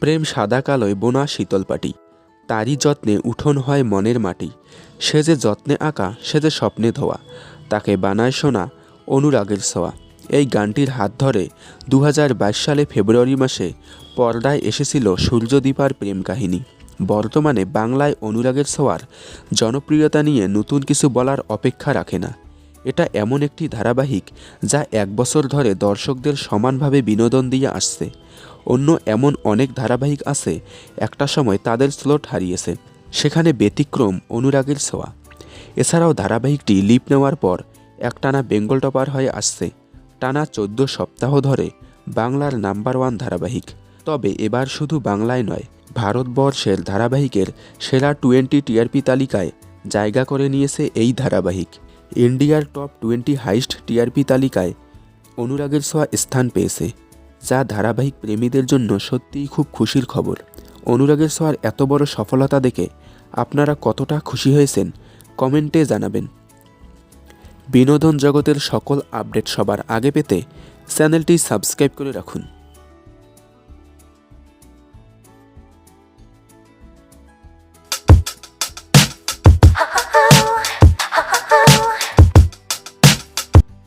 প্রেম সাদা কালোয় বোনা শীতলপাটি তারই যত্নে উঠোন হয় মনের মাটি। সে যে যত্নে আঁকা, সে যে স্বপ্নে ধোয়া। তাকে বানায় শোনা অনুরাগের ছোঁয়া। এই গানটির হাত ধরে দু হাজার বাইশ সালে ফেব্রুয়ারি মাসে পর্দায় এসেছিল সূর্যদীপার প্রেম কাহিনী। বর্তমানে বাংলায় অনুরাগের ছোঁয়ার জনপ্রিয়তা নিয়ে নতুন কিছু বলার অপেক্ষা রাখে না। এটা এমন একটি ধারাবাহিক যা এক বছর ধরে দর্শকদের সমানভাবে বিনোদন দিয়ে আসছে। অন্য এমন অনেক ধারাবাহিক আছে, একটা সময় তাদের স্লোট হারিয়েছে, সেখানে ব্যতিক্রম অনুরাগের ছোঁয়া। এছাড়াও ধারাবাহিকটি লিপ নেওয়ার পর একটানা বেঙ্গল টপার হয়ে আসছে, টানা চোদ্দ সপ্তাহ ধরে বাংলার নাম্বার ওয়ান ধারাবাহিক। তবে এবার শুধু বাংলায় নয়, ভারতবর্ষের ধারাবাহিকের সেরা টোয়েন্টি টিআরপি তালিকায় জায়গা করে নিয়েছে এই ধারাবাহিক। ইন্ডিয়ার টপ টোয়েন্টি হাইস্ট টিআরপি তালিকায় অনুরাগের ছোঁয়া স্থান পেয়েছে। যা ধারাবাহিক প্রেমীদের জন্য সত্যিই খুব খুশির খবর। অনুরাগের সোয়ার এত বড় সফলতা দেখে আপনারা কতটা খুশি হয়েছেন, কমেন্টে জানাবেন। বিনোদন জগতের সকল আপডেট সবার আগে পেতে চ্যানেলটি সাবস্ক্রাইব করে রাখুন।